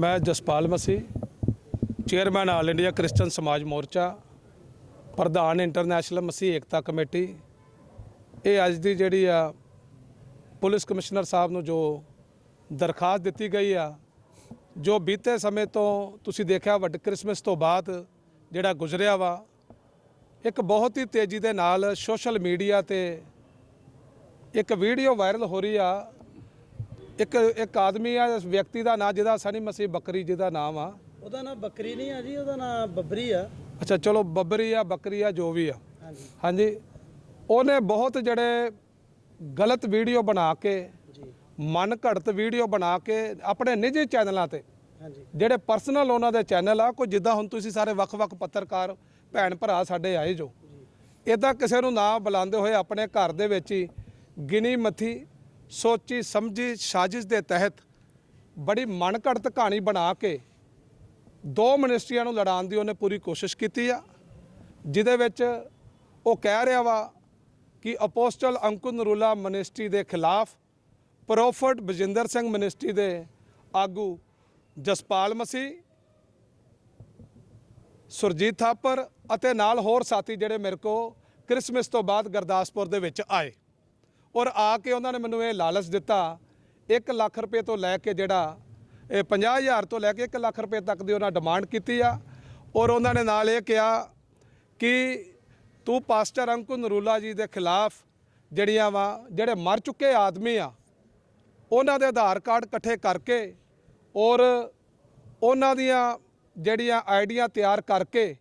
ਮੈਂ Jaspal Masih, chairman all India Christian Samaj Morcha, ਪ੍ਰਧਾਨ international ਮਸੀਹ ਏਕਤਾ committee. ਇਹ ਅੱਜ ਦੀ ਜਿਹੜੀ ਆ ਪੁਲਿਸ ਕਮਿਸ਼ਨਰ ਸਾਹਿਬ ਨੂੰ ਜੋ ਦਰਖਾਸਤ ਦਿੱਤੀ ਗਈ ਆ, ਜੋ ਬੀਤੇ ਸਮੇਂ ਤੋਂ ਤੁਸੀਂ ਦੇਖਿਆ ਵੱਡ ਕ੍ਰਿਸਮਸ ਤੋਂ ਬਾਅਦ ਜਿਹੜਾ ਗੁਜ਼ਰਿਆ ਵਾ, ਇੱਕ ਬਹੁਤ ਹੀ ਤੇਜ਼ੀ ਦੇ ਨਾਲ ਸੋਸ਼ਲ ਮੀਡੀਆ ਤੇ ਇੱਕ ਵੀਡੀਓ ਵਾਇਰਲ ਹੋ ਰਹੀ ਆ ਇੱਕ ਇੱਕ ਆਦਮੀ ਆ ਇਸ ਵਿਅਕਤੀ ਦਾ ਨਾਂ ਜਿਹਦਾ ਸਨੀ ਮਸੀਹ ਬੱਕਰੀ ਜਿਹਦਾ ਨਾਮ ਆ। ਉਹਦਾ ਨਾਮ ਬੱਕਰੀ ਨਹੀਂ ਆ ਜੀ ਉਹਦਾ ਨਾਮ ਬੱਬਰੀ ਆ। ਅੱਛਾ ਚਲੋ ਬੱਬਰੀ ਆ ਬੱਕਰੀ ਆ ਜੋ ਵੀ ਆ। ਹਾਂਜੀ। ਹਾਂਜੀ। ਉਹਨੇ ਬਹੁਤ ਜਿਹੜੇ ਗਲਤ ਵੀਡੀਓ ਬਣਾ ਕੇ ਜੀ। ਮਨ ਘੜਤ ਵੀਡੀਓ ਬਣਾ ਕੇ ਆਪਣੇ ਨਿੱਜੀ ਚੈਨਲਾਂ ਤੇ ਹਾਂਜੀ। ਜਿਹੜੇ ਪਰਸਨਲ ਉਹਨਾਂ ਦੇ ਚੈਨਲ ਆ ਕੋਈ ਜਿੱਦਾਂ ਹੁਣ ਤੁਸੀਂ ਸਾਰੇ ਵੱਖ-ਵੱਖ ਪੱਤਰਕਾਰ ਭੈਣ ਭਰਾ ਸਾਡੇ ਆਏ ਜੋ। ਇਦਾਂ ਕਿਸੇ ਨੂੰ ਨਾ ਬੁਲਾਉਂਦੇ ਹੋਏ ਆਪਣੇ ਘਰ ਦੇ ਵਿੱਚ ਹੀ ਗਿਣੀ ਮੱਥੀ ਸੋਚੀ ਸਮਝੀ ਸਾਜ਼ਿਸ਼ ਦੇ ਤਹਿਤ ਬੜੀ ਮਨਘੜਤ ਕਹਾਣੀ ਬਣਾ ਕੇ ਦੋ ਮਿਨਿਸਟਰੀਆਂ ਨੂੰ ਲੜਾਉਣ ਦੀ ਉਹਨੇ ਪੂਰੀ ਕੋਸ਼ਿਸ਼ ਕੀਤੀ ਆ, ਜਿਹਦੇ ਵਿੱਚ ਉਹ ਕਹਿ ਰਿਹਾ ਵਾ ਕਿ ਅਪੋਸਟਲ ਅੰਕੁਰ ਨਰੂਲਾ ਮਿਨਿਸਟਰੀ ਦੇ ਖਿਲਾਫ ਪ੍ਰੋਫਟ ਬਜਿੰਦਰ ਸਿੰਘ ਮਿਨਿਸਟਰੀ ਦੇ ਆਗੂ ਜਸਪਾਲ ਮਸੀਹ, ਸੁਰਜੀਤ ਥਾਪਰ ਅਤੇ ਨਾਲ ਹੋਰ ਸਾਥੀ ਜਿਹੜੇ ਮੇਰੇ ਕੋ ਕ੍ਰਿਸਮਸ ਤੋਂ ਬਾਅਦ ਗੁਰਦਾਸਪੁਰ ਦੇ ਵਿੱਚ ਆਏ। ਔਰ ਆ ਕੇ ਉਹਨਾਂ ਨੇ ਮੈਨੂੰ ਇਹ ਲਾਲਚ ਦਿੱਤਾ 1 ਲੱਖ ਰੁਪਏ ਤੋਂ ਲੈ ਕੇ ਜਿਹੜਾ, ਇਹ 50000 ਤੋਂ ਲੈ ਕੇ 1 ਲੱਖ ਰੁਪਏ ਤੱਕ ਦੀ ਉਹਨਾਂ ਡਿਮਾਂਡ ਕੀਤੀ ਆ। ਔਰ ਉਹਨਾਂ ਨੇ ਨਾਲ ਇਹ ਕਿਹਾ ਕਿ ਤੂੰ ਪਾਸਟਰ ਅੰਕੁਰ ਨਰੂਲਾ ਜੀ ਦੇ ਖਿਲਾਫ ਜਿਹੜੀਆਂ ਵਾ, ਜਿਹੜੇ ਮਰ ਚੁੱਕੇ ਆਦਮੀ ਆ, ਉਹਨਾਂ ਦੇ ਆਧਾਰ ਕਾਰਡ ਇਕੱਠੇ ਕਰਕੇ ਔਰ ਉਹਨਾਂ ਦੀਆਂ ਜਿਹੜੀਆਂ ਆਈਡੀਆਂ ਤਿਆਰ ਕਰਕੇ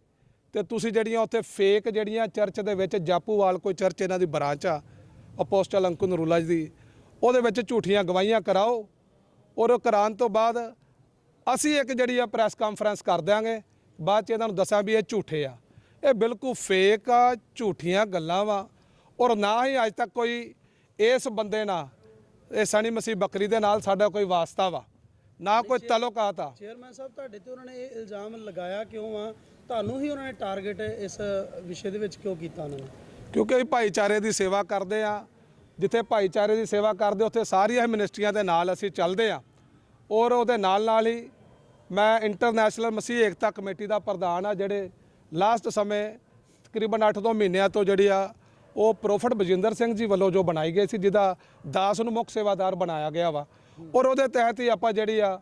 ਤੇ ਤੁਸੀਂ ਜਿਹੜੀਆਂ ਉੱਥੇ ਫੇਕ ਜਿਹੜੀਆਂ ਚਰਚ ਦੇ ਵਿੱਚ ਜਾਪੂਵਾਲ ਕੋਈ ਚਰਚ ਇਹਨਾਂ ਦੀ ਬ੍ਰਾਂਚ ਆ ਅਪੋਸਟਲ ਅੰਕੁਰ ਨਰੂਲਾ ਜੀ ਦੀ। ਉਹਦੇ ਵਿੱਚ ਝੂਠੀਆਂ ਗਵਾਹੀਆਂ ਕਰਾਓ। ਔਰ ਉਹ ਕਰਾਉਣ ਤੋਂ ਬਾਅਦ ਅਸੀਂ ਇੱਕ ਜਿਹੜੀ ਆ ਪ੍ਰੈਸ ਕਾਨਫਰੰਸ ਕਰ ਦਿਆਂਗੇ। ਬਾਅਦ ਚ ਇਹਨਾਂ ਨੂੰ ਦੱਸਾਂ ਵੀ ਇਹ ਝੂਠੇ ਆ। ਇਹ ਬਿਲਕੁਲ ਫੇਕ ਆ ਝੂਠੀਆਂ ਗੱਲਾਂ ਵਾ। ਔਰ ਨਾ ਹੀ ਅੱਜ ਤੱਕ ਕੋਈ ਇਸ ਬੰਦੇ ਨਾਲ ਇਹ ਸਣੀ ਮਸੀਹ ਬੱਕਰੀ ਦੇ ਨਾਲ ਸਾਡਾ ਕੋਈ ਵਾਸਤਾ ਵਾ। ਨਾ ਕੋਈ ਤਲੁਕਾਤ ਆ। ਚੇਅਰਮੈਨ ਸਾਹਿਬ ਤੁਹਾਡੇ ਤੇ ਉਹਨਾਂ ਨੇ ਇਹ ਇਲਜ਼ਾਮ ਲਗਾਇਆ ਕਿਉਂ ਆ? ਤੁਹਾਨੂੰ ਹੀ ਉਹਨਾਂ ਨੇ ਟਾਰਗੇਟ ਇਸ ਵਿਸ਼ੇ ਦੇ ਵਿੱਚ ਕਿਉਂ ਕੀਤਾ ਉਹਨਾਂ ਨੇ? ਕਿਉਂਕਿ ਅਸੀਂ ਭਾਈਚਾਰੇ ਦੀ ਸੇਵਾ ਕਰਦੇ ਆ। ਜਿੱਥੇ ਭਾਈਚਾਰੇ ਦੀ ਸੇਵਾ ਕਰਦੇ, ਉੱਥੇ ਸਾਰੀਆਂ ਹੀ ਮਿਨਿਸਟਰੀਆਂ ਦੇ ਨਾਲ ਅਸੀਂ ਚੱਲਦੇ ਆ। ਔਰ ਉਹਦੇ ਨਾਲ ਨਾਲ ਹੀ ਮੈਂ ਇੰਟਰਨੈਸ਼ਨਲ ਮਸੀਹ ਏਕਤਾ ਕਮੇਟੀ ਦਾ ਪ੍ਰਧਾਨ ਆ, ਜਿਹੜੇ ਲਾਸਟ ਸਮੇਂ ਤਕਰੀਬਨ 8 ਤੋਂ ਮਹੀਨਿਆਂ ਤੋਂ ਜਿਹੜੀ ਆ, ਉਹ ਪ੍ਰੋਫਟ ਬਜਿੰਦਰ ਸਿੰਘ ਜੀ ਵੱਲੋਂ ਜੋ ਬਣਾਈ ਗਈ ਸੀ, ਜਿਹਦਾ ਦਾਸ ਨੂੰ ਮੁੱਖ ਸੇਵਾਦਾਰ ਬਣਾਇਆ ਗਿਆ ਵਾ। ਔਰ ਉਹਦੇ ਤਹਿਤ ਹੀ ਆਪਾਂ ਜਿਹੜੀ ਆ,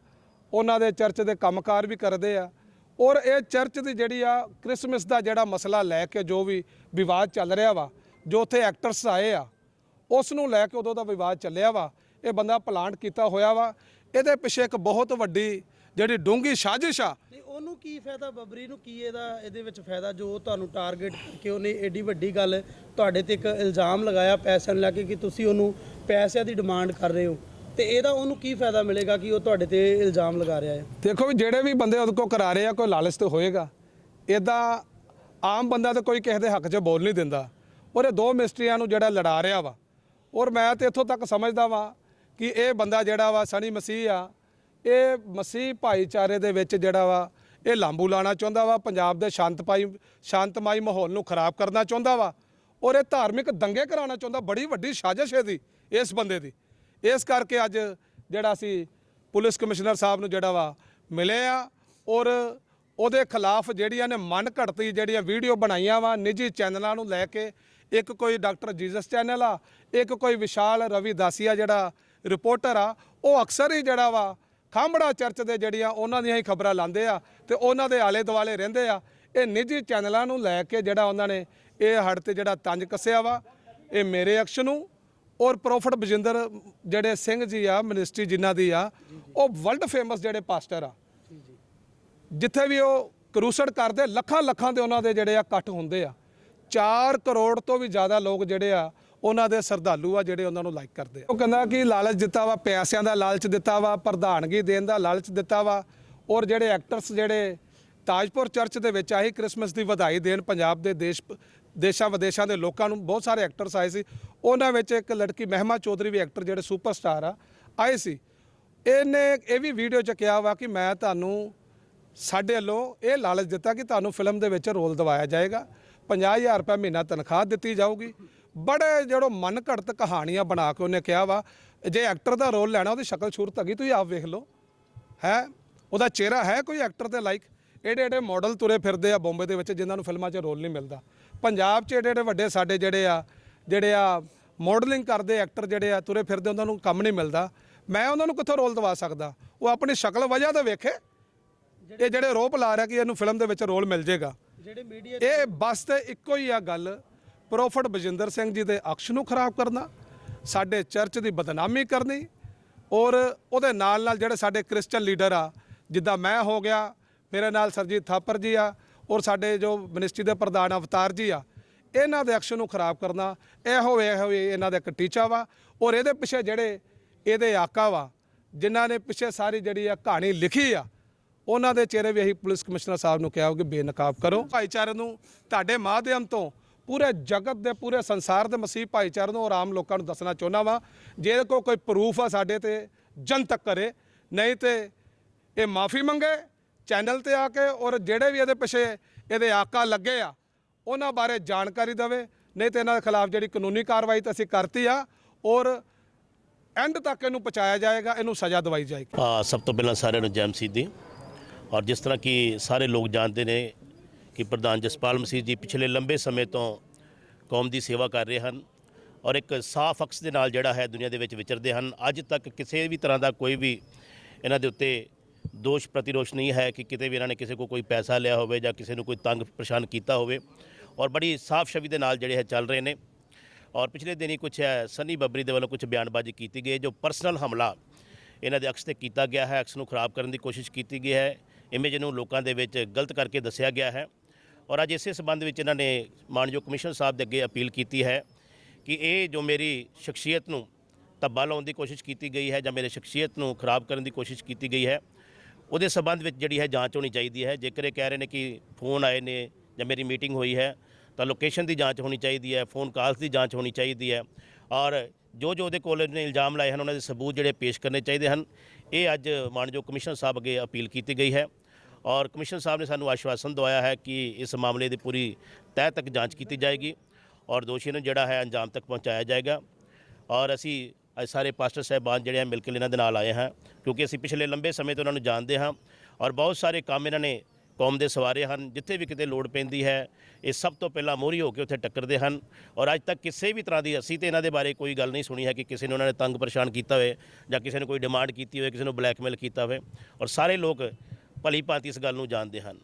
ਉਹਨਾਂ ਦੇ ਚਰਚ ਦੇ ਕੰਮਕਾਰ ਵੀ ਕਰਦੇ ਆ। ਔਰ ਇਹ ਚਰਚ ਦੀ ਜਿਹੜੀ ਆ ਕ੍ਰਿਸਮਸ ਦਾ ਜਿਹੜਾ ਮਸਲਾ ਲੈ ਕੇ ਜੋ ਵੀ ਵਿਵਾਦ ਚੱਲ ਰਿਹਾ ਵਾ, ਜੋ ਉੱਥੇ ਐਕਟਰਸ ਆਏ ਆ, ਉਸ ਨੂੰ ਲੈ ਕੇ ਉਦੋਂ ਦਾ ਵਿਵਾਦ ਚੱਲਿਆ ਵਾ। ਇਹ ਬੰਦਾ ਪਲਾਂਟ ਕੀਤਾ ਹੋਇਆ ਵਾ। ਇਹਦੇ ਪਿੱਛੇ ਇੱਕ ਬਹੁਤ ਵੱਡੀ ਜਿਹੜੀ ਡੂੰਗੀ ਸਾਜ਼ਿਸ਼ ਆ। ਨਹੀਂ ਉਹਨੂੰ ਕੀ ਫਾਇਦਾ ਬੱਬਰੀ ਨੂੰ? ਕੀ ਇਹਦਾ, ਇਹਦੇ ਵਿੱਚ ਫਾਇਦਾ ਜੋ ਤੁਹਾਨੂੰ ਟਾਰਗੇਟ ਕਿ ਉਹਨੇ ਏਡੀ ਵੱਡੀ ਗੱਲ ਤੁਹਾਡੇ ਤੇ ਇੱਕ ਇਲਜ਼ਾਮ ਲਗਾਇਆ ਪੈਸਿਆਂ ਨੂੰ ਲੈ ਕੇ ਕਿ ਤੁਸੀਂ ਉਹਨੂੰ ਪੈਸਿਆਂ ਦੀ ਡਿਮਾਂਡ ਕਰ ਰਹੇ ਹੋ? ਤੇ ਇਹਦਾ ਉਹਨੂੰ ਕੀ ਫਾਇਦਾ ਮਿਲੇਗਾ ਕਿ ਉਹ ਤੁਹਾਡੇ ਤੇ ਇਲਜ਼ਾਮ ਲਗਾ ਰਿਹਾ ਹੈ? ਦੇਖੋ ਵੀ ਜਿਹੜੇ ਵੀ ਬੰਦੇ ਉਹਦੇ ਕੋਲ ਕਰਾ ਰਹੇ ਆ, ਕੋਈ ਲਾਲਚ ਤੇ ਹੋਏਗਾ। ਇਹਦਾ ਆਮ ਬੰਦਾ ਤਾਂ ਕੋਈ ਕਿਸੇ ਦੇ ਹੱਕ 'ਚ ਬੋਲ ਨਹੀਂ ਦਿੰਦਾ। ਔਰ ਇਹ ਦੋ ਮਿਸਟਰੀਆਂ ਨੂੰ ਜਿਹੜਾ ਲੜਾ ਰਿਹਾ ਵਾ, ਔਰ ਮੈਂ ਤੇ ਇੱਥੋਂ ਤੱਕ ਸਮਝਦਾ ਵਾ ਕਿ ਇਹ ਬੰਦਾ ਜਿਹੜਾ ਵਾ ਸਣੀ ਮਸੀਹ ਆ, ਇਹ ਮਸੀਹ ਭਾਈਚਾਰੇ ਦੇ ਵਿੱਚ ਜਿਹੜਾ ਵਾ, ਇਹ ਲਾਂਬੂ ਲਾਣਾ ਚਾਹੁੰਦਾ ਵਾ, ਪੰਜਾਬ ਦੇ ਸ਼ਾਂਤਪਾਈ ਸ਼ਾਂਤਮਈ ਮਾਹੌਲ ਨੂੰ ਖਰਾਬ ਕਰਨਾ ਚਾਹੁੰਦਾ ਵਾ, ਔਰ ਇਹ ਧਾਰਮਿਕ ਦੰਗੇ ਕਰਾਉਣਾ ਚਾਹੁੰਦਾ, ਬੜੀ ਵੱਡੀ ਸਾਜ਼ਿਸ਼ ਹੈ ਦੀ ਇਸ ਬੰਦੇ ਦੀ। ਇਸ ਕਰਕੇ ਅੱਜ ਜਿਹੜਾ ਅਸੀਂ ਪੁਲਿਸ ਕਮਿਸ਼ਨਰ ਸਾਹਿਬ ਨੂੰ ਜਿਹੜਾ ਵਾ ਮਿਲੇ ਆ ਔਰ ਉਹਦੇ ਖਿਲਾਫ ਜਿਹੜੀਆਂ ਨੇ ਮਨ ਘੜਤੀ ਜਿਹੜੀਆਂ ਵੀਡੀਓ ਬਣਾਈਆਂ ਵਾ ਨਿੱਜੀ ਚੈਨਲਾਂ ਨੂੰ ਲੈ ਕੇ, ਇੱਕ ਕੋਈ ਡਾਕਟਰ ਜੀਸਸ ਚੈਨਲ ਆ, ਇੱਕ ਕੋਈ ਵਿਸ਼ਾਲ ਰਵੀ ਦਾਸੀਆ ਜਿਹੜਾ ਰਿਪੋਰਟਰ ਆ, ਉਹ ਅਕਸਰ ਹੀ ਜਿਹੜਾ ਵਾ ਖਾਂਬੜਾ ਚਰਚ ਦੇ ਜਿਹੜੀਆਂ ਉਹਨਾਂ ਦੀਆਂ ਹੀ ਖਬਰਾਂ ਲਾਉਂਦੇ ਆ ਤੇ ਉਹਨਾਂ ਦੇ ਆਲੇ ਦੁਆਲੇ ਰਹਿੰਦੇ ਆ। ਇਹ ਨਿੱਜੀ ਚੈਨਲਾਂ ਨੂੰ ਲੈ ਕੇ ਜਿਹੜਾ ਉਹਨਾਂ ਨੇ ਇਹ ਹੜ ਤੇ ਜਿਹੜਾ ਤੰਜ ਕੱਸਿਆ ਵਾ, ਇਹ ਮੇਰੇ ਐਕਸ਼ਨ ਨੂੰ ਔਰ ਪ੍ਰੋਫਟ ਬਜਿੰਦਰ, ਜਿਹੜੇ ਸਿੰਘ ਜੀ ਆ ਮਿਨਿਸਟਰੀ ਜਿਨ੍ਹਾਂ ਦੀ ਆ, ਉਹ ਵਰਲਡ ਫੇਮਸ ਜਿਹੜੇ ਪਾਸਟਰ ਆ। ਜਿੱਥੇ ਵੀ ਉਹ ਕਰੂਸਡ ਕਰਦੇ, ਲੱਖਾਂ ਲੱਖਾਂ ਦੇ ਉਹਨਾਂ ਦੇ ਜਿਹੜੇ ਆ ਇਕੱਠ ਹੁੰਦੇ ਆ। 4 ਕਰੋੜ ਤੋਂ ਵੀ ਜ਼ਿਆਦਾ ਲੋਕ ਜਿਹੜੇ ਆ, ਉਹਨਾਂ ਦੇ ਸਰਦਾਲੂ ਆ ਜਿਹੜੇ ਉਹਨਾਂ ਨੂੰ ਲਾਈਕ ਕਰਦੇ ਆ। ਉਹ ਕਹਿੰਦਾ ਕਿ ਲਾਲਚ ਦਿੱਤਾ ਵਾ, ਪੈਸਿਆਂ ਦਾ ਲਾਲਚ ਦਿੱਤਾ ਵਾ, ਪ੍ਰਧਾਨਗੀ ਦੇਣ ਦਾ ਲਾਲਚ ਦਿੱਤਾ ਵਾ। ਔਰ ਜਿਹੜੇ ਐਕਟਰਸ ਜਿਹੜੇ ਤਾਜਪੁਰ ਚਰਚ ਦੇ ਵਿੱਚ ਆਹੀ ਕ੍ਰਿਸਮਸ ਦੀ ਵਧਾਈ ਦੇਣ ਪੰਜਾਬ ਦੇ ਦੇਸ਼ ਦੇਸ਼ਾਂ ਵਿਦੇਸ਼ਾਂ ਦੇ ਲੋਕਾਂ ਨੂੰ ਬਹੁਤ ਸਾਰੇ ਐਕਟਰਸ ਆਏ ਸੀ। ਉਹਨਾਂ ਵਿੱਚ ਇੱਕ ਲੜਕੀ ਮਹਿਮਾ ਚੌਧਰੀ ਵੀ ਐਕਟਰ ਜਿਹੜੇ ਸੁਪਰਸਟਾਰ ਆ, ਆਏ ਸੀ। ਇਹਨੇ ਇਹ ਵੀ ਵੀਡੀਓ ਚ ਕਿਹਾ ਵਾ ਕਿ ਮੈਂ ਤੁਹਾਨੂੰ ਸਾਡੇ ਵੱਲੋਂ ਇਹ ਲਾਲਚ ਦਿੱਤਾ ਕਿ ਤੁਹਾਨੂੰ ਫਿਲਮ ਦੇ ਵਿੱਚ ਰੋਲ ਦਿਵਾਇਆ ਜਾਏਗਾ। 50000 ਰੁਪਏ ਮਹੀਨਾ ਤਨਖਾਹ ਦਿੱਤੀ ਜਾਊਗੀ। ਬੜੇ ਜਿਹੜੋ ਮਨ ਘੜਤ ਕਹਾਣੀਆਂ ਬਣਾ ਕੇ ਉਹਨੇ ਕਿਹਾ ਵਾ, ਜੇ ਐਕਟਰ ਦਾ ਰੋਲ ਲੈਣਾ, ਉਹਦੀ ਸ਼ਕਲ ਸੂਰਤ ਹੈਗੀ, ਤੁਸੀਂ ਆਪ ਵੇਖ ਲਓ। ਹੈ? ਉਹਦਾ ਚਿਹਰਾ ਹੈ ਕੋਈ ਐਕਟਰ ਦੇ ਲਾਈਕ ਏਡੇ ਏਡੇ ਮਾਡਲ ਤੁਰੇ ਫਿਰਦੇ ਆ ਬੰਬੇ ਦੇ ਵਿੱਚ, ਜਿਨ੍ਹਾਂ ਨੂੰ ਫਿਲਮਾਂ 'ਚ ਰੋਲ ਨਹੀਂ ਮਿਲਦਾ। ਪੰਜਾਬ 'ਚ ਏਡੇ ਏਡੇ ਵੱਡੇ ਸਾਡੇ ਜਿਹੜੇ ਆ ਜਿਹੜੇ ਆ ਮਾਡਲਿੰਗ ਕਰਦੇ ਐਕਟਰ ਜਿਹੜੇ ਆ ਤੁਰੇ ਫਿਰਦੇ ਉਹਨਾਂ ਨੂੰ ਕੰਮ ਨਹੀਂ ਮਿਲਦਾ। ਮੈਂ ਉਹਨਾਂ ਨੂੰ ਕਿੱਥੋਂ ਰੋਲ ਦਵਾ ਸਕਦਾ? ਉਹ ਆਪਣੀ ਸ਼ਕਲ ਵਜ੍ਹਾ ਤਾਂ ਵੇਖੇ। ਇਹ ਜਿਹੜੇ ਰੋਪ ਲਾ ਰਿਹਾ ਕਿ ਇਹਨੂੰ ਫਿਲਮ ਦੇ ਵਿੱਚ ਰੋਲ ਮਿਲ ਜਾਏਗਾ ਜਿਹੜੇ ਮੀਡੀਆ ਇਹ ਬਸ ਤੇ ਇੱਕੋ ਹੀ ਆ ਗੱਲ ਪ੍ਰੋਫਟ ਬਜਿੰਦਰ ਸਿੰਘ ਜੀ ਦੇ ਅਕਸ਼ ਨੂੰ ਖਰਾਬ ਕਰਨਾ ਸਾਡੇ ਚਰਚ ਦੀ ਬਦਨਾਮੀ ਕਰਨੀ ਔਰ ਉਹਦੇ ਨਾਲ ਨਾਲ ਜਿਹੜੇ ਸਾਡੇ ਕ੍ਰਿਸਚੀਅਨ ਲੀਡਰ ਆ ਜਿੱਦਾਂ ਮੈਂ ਹੋ ਗਿਆ ਮੇਰੇ ਨਾਲ ਸਰਜੀਤ ਥਾਪਰ ਜੀ ਆ ਔਰ ਸਾਡੇ ਜੋ ਮਿਨਿਸਟਰੀ ਦੇ ਪ੍ਰਧਾਨ ਅਵਤਾਰ ਜੀ ਆ, ਇਹਨਾਂ ਦੇ ਅਕਸ਼ ਨੂੰ ਖਰਾਬ ਕਰਨਾ, ਇਹੋ ਇਹੋ ਹੀ ਇਹਨਾਂ ਦਾ ਇੱਕ ਟੀਚਾ ਵਾ, ਔਰ ਇਹਦੇ ਪਿੱਛੇ ਜਿਹੜੇ ਇਹਦੇ ਆਕਾ ਵਾ, ਜਿਨ੍ਹਾਂ ਨੇ ਪਿੱਛੇ ਸਾਰੀ ਜਿਹੜੀ ਆ ਕਹਾਣੀ ਲਿਖੀ ਆ, ਉਹਨਾਂ ਦੇ ਚਿਹਰੇ ਵੀ ਅਸੀਂ ਪੁਲਿਸ ਕਮਿਸ਼ਨਰ ਸਾਹਿਬ ਨੂੰ ਕਿਹਾ ਕਿ ਬੇਨਕਾਬ ਕਰੋ। ਭਾਈਚਾਰੇ ਨੂੰ ਤੁਹਾਡੇ ਮਾਧਿਅਮ ਤੋਂ ਪੂਰੇ ਜਗਤ ਦੇ, ਪੂਰੇ ਸੰਸਾਰ ਦੇ ਮਸੀਹ ਭਾਈਚਾਰੇ ਨੂੰ ਔਰ ਆਮ ਲੋਕਾਂ ਨੂੰ ਦੱਸਣਾ ਚਾਹੁੰਦਾ ਵਾਂ, ਜੇ ਕੋ ਕੋਈ ਪ੍ਰੂਫ ਆ ਸਾਡੇ ਤੇ, ਜਨਤਕ ਕਰੇ, ਨਹੀਂ ਤੇ ਇਹ ਮਾਫੀ ਮੰਗੇ ਚੈਨਲ ਤੇ ਆ ਕੇ ਔਰ ਜਿਹੜੇ ਵੀ ਇਹਦੇ ਪਿੱਛੇ ਇਹਦੇ ਆਕਾ ਲੱਗੇ ਆ, ਉਹਨਾਂ ਬਾਰੇ ਜਾਣਕਾਰੀ ਦੇਵੇ। ਨਹੀਂ ਤੇ ਇਹਨਾਂ ਦੇ ਖਿਲਾਫ ਜਿਹੜੀ ਕਾਨੂੰਨੀ ਕਾਰਵਾਈ ਤਾਂ ਅਸੀਂ ਕਰਤੀ ਆ ਔਰ ਐਂਡ ਤੱਕ ਇਹਨੂੰ ਪਹੁੰਚਾਇਆ ਜਾਏਗਾ, ਇਹਨੂੰ ਸਜ਼ਾ ਦਵਾਈ ਜਾਏਗੀ। ਆ ਸਭ ਤੋਂ ਪਹਿਲਾਂ ਸਾਰਿਆਂ ਨੂੰ ਜੈਮ ਦੀ ਔਰ ਜਿਸ ਤਰ੍ਹਾਂ ਕਿ ਸਾਰੇ ਲੋਕ ਜਾਣਦੇ ਨੇ ਕਿ ਪ੍ਰਧਾਨ ਜਸਪਾਲ ਮਸੀਹ ਜੀ ਪਿਛਲੇ ਲੰਬੇ ਸਮੇਂ ਤੋਂ ਕੌਮ ਦੀ ਸੇਵਾ ਕਰ ਰਹੇ ਹਨ ਔਰ ਇੱਕ ਸਾਫ਼ ਅਕਸ ਦੇ ਨਾਲ ਜਿਹੜਾ ਹੈ ਦੁਨੀਆ ਦੇ ਵਿੱਚ ਵਿਚਰਦੇ ਹਨ। ਅੱਜ ਤੱਕ ਕਿਸੇ ਵੀ ਤਰ੍ਹਾਂ ਦਾ ਕੋਈ ਵੀ ਇਹਨਾਂ ਦੇ ਉੱਤੇ ਦੋਸ਼ ਪ੍ਰਤੀਰੋਸ਼ ਨਹੀਂ ਹੈ ਕਿ ਕਿਤੇ ਵੀ ਇਹਨਾਂ ਨੇ ਕਿਸੇ ਕੋ ਕੋਈ ਪੈਸਾ ਲਿਆ ਹੋਵੇ ਜਾਂ ਕਿਸੇ ਨੂੰ ਕੋਈ ਤੰਗ ਪਰੇਸ਼ਾਨ ਕੀਤਾ ਹੋਵੇ। ਔਰ ਬੜੀ ਸਾਫ਼ ਛਵੀ ਦੇ ਨਾਲ ਜਿਹੜੇ ਹੈ ਚੱਲ ਰਹੇ ਨੇ। ਔਰ ਪਿਛਲੇ ਦਿਨੀ ਕੁਝ ਹੈ, ਸਨੀ ਬੱਬਰੀ ਦੇ ਵੱਲੋਂ ਕੁਝ ਬਿਆਨਬਾਜ਼ੀ ਕੀਤੀ ਗਈ ਹੈ, ਜੋ ਪਰਸਨਲ ਹਮਲਾ ਇਹਨਾਂ ਦੇ ਅਕਸ ਤੇ ਕੀਤਾ ਗਿਆ ਹੈ। ਅਕਸ ਨੂੰ ਖਰਾਬ ਕਰਨ ਦੀ ਕੋਸ਼ਿਸ਼ ਕੀਤੀ ਗਈ ਹੈ। ਇਮੇਜ ਨੂੰ ਲੋਕਾਂ ਦੇ ਵਿੱਚ ਗਲਤ ਕਰਕੇ ਦੱਸਿਆ ਗਿਆ ਹੈ। ਔਰ ਅੱਜ ਇਸੇ ਸਬੰਧ ਵਿੱਚ ਇਹਨਾਂ ਨੇ ਮਾਨਯੋਗ ਕਮਿਸ਼ਨਰ ਸਾਹਿਬ ਦੇ ਅੱਗੇ ਅਪੀਲ ਕੀਤੀ ਹੈ ਕਿ ਇਹ ਜੋ ਮੇਰੀ ਸ਼ਖਸੀਅਤ ਨੂੰ ਧੱਬਾ ਲਾਉਣ ਦੀ ਕੋਸ਼ਿਸ਼ ਕੀਤੀ ਗਈ ਹੈ ਜਾਂ ਮੇਰੇ ਸ਼ਖਸੀਅਤ ਨੂੰ ਖਰਾਬ ਕਰਨ ਦੀ ਕੋਸ਼ਿਸ਼ ਕੀਤੀ ਗਈ ਹੈ ਉਹਦੇ ਸਬੰਧ ਵਿੱਚ ਜਿਹੜੀ ਹੈ ਜਾਂਚ ਹੋਣੀ ਚਾਹੀਦੀ ਹੈ। ਜੇਕਰ ਇਹ ਕਹਿ ਰਹੇ ਨੇ ਕਿ ਫੋਨ ਆਏ ਨੇ ਜਾਂ ਮੇਰੀ ਮੀਟਿੰਗ ਹੋਈ ਹੈ, ਤਾਂ ਲੋਕੇਸ਼ਨ ਦੀ ਜਾਂਚ ਹੋਣੀ ਚਾਹੀਦੀ ਹੈ, ਫੋਨ ਕਾਲਸ ਦੀ ਜਾਂਚ ਹੋਣੀ ਚਾਹੀਦੀ ਹੈ ਔਰ ਜੋ ਜੋ ਉਹਦੇ ਕੋਲ ਨੇ ਇਲਜ਼ਾਮ ਲਾਏ ਹਨ, ਉਹਨਾਂ ਦੇ ਸਬੂਤ ਜਿਹੜੇ ਪੇਸ਼ ਕਰਨੇ ਚਾਹੀਦੇ ਹਨ, ਇਹ ਅੱਜ ਮਾਨਯੋਗ ਕਮਿਸ਼ਨਰ ਸਾਹਿਬ ਅੱਗੇ ਅਪੀਲ ਕੀਤੀ ਗਈ ਹੈ ਔਰ ਕਮਿਸ਼ਨਰ ਸਾਹਿਬ ਨੇ ਸਾਨੂੰ ਆਸ਼ਵਾਸਨ ਦਵਾਇਆ ਹੈ ਕਿ ਇਸ ਮਾਮਲੇ ਦੀ ਪੂਰੀ ਤਹਿ ਤੱਕ ਜਾਂਚ ਕੀਤੀ ਜਾਏਗੀ ਔਰ ਦੋਸ਼ੀ ਨੂੰ ਜਿਹੜਾ ਹੈ ਅੰਜਾਮ ਤੱਕ ਪਹੁੰਚਾਇਆ ਜਾਏਗਾ ਔਰ ਅਸੀਂ ਅੱਜ ਸਾਰੇ ਪਾਸਟਰ ਸਾਹਿਬਾਨ ਜਿਹੜੇ ਆ ਮਿਲ ਕੇ ਇਹਨਾਂ ਦੇ ਨਾਲ ਆਏ ਹਾਂ, ਕਿਉਂਕਿ ਅਸੀਂ ਪਿਛਲੇ ਲੰਬੇ ਸਮੇਂ ਤੋਂ ਉਹਨਾਂ ਨੂੰ ਜਾਣਦੇ ਹਾਂ ਔਰ ਬਹੁਤ ਸਾਰੇ ਕੰਮ ਇਹਨਾਂ ਨੇ ਕੌਮ ਦੇ ਸਵਾਰੇ ਹਨ, ਜਿੱਥੇ ਵੀ ਕਿਤੇ ਲੋੜ ਪੈਂਦੀ ਹੈ, ਇਹ ਸਭ ਤੋਂ ਪਹਿਲਾਂ ਮੋਹਰੀ ਹੋ ਕੇ ਉੱਥੇ ਟੱਕਰਦੇ ਹਨ ਔਰ ਅੱਜ ਤੱਕ ਕਿਸੇ ਵੀ ਤਰ੍ਹਾਂ ਦੀ ਅਸੀਂ ਤੇ ਇਹਨਾਂ ਦੇ ਬਾਰੇ ਕੋਈ ਗੱਲ ਨਹੀਂ ਸੁਣੀ ਹੈ ਕਿ ਕਿਸੇ ਨੇ ਉਹਨਾਂ ਨੇ ਤੰਗ ਪਰੇਸ਼ਾਨ ਕੀਤਾ ਹੋਵੇ ਜਾਂ ਕਿਸੇ ਨੇ ਕੋਈ ਡਿਮਾਂਡ ਕੀਤੀ ਹੋਵੇ, ਕਿਸੇ ਨੂੰ ਬਲੈਕਮੇਲ ਕੀਤਾ ਹੋਵੇ ਔਰ ਸਾਰੇ ਲੋਕ ਭਲੀ ਭਾਂਤੀ ਇਸ ਗੱਲ ਨੂੰ ਜਾਣਦੇ ਹਨ।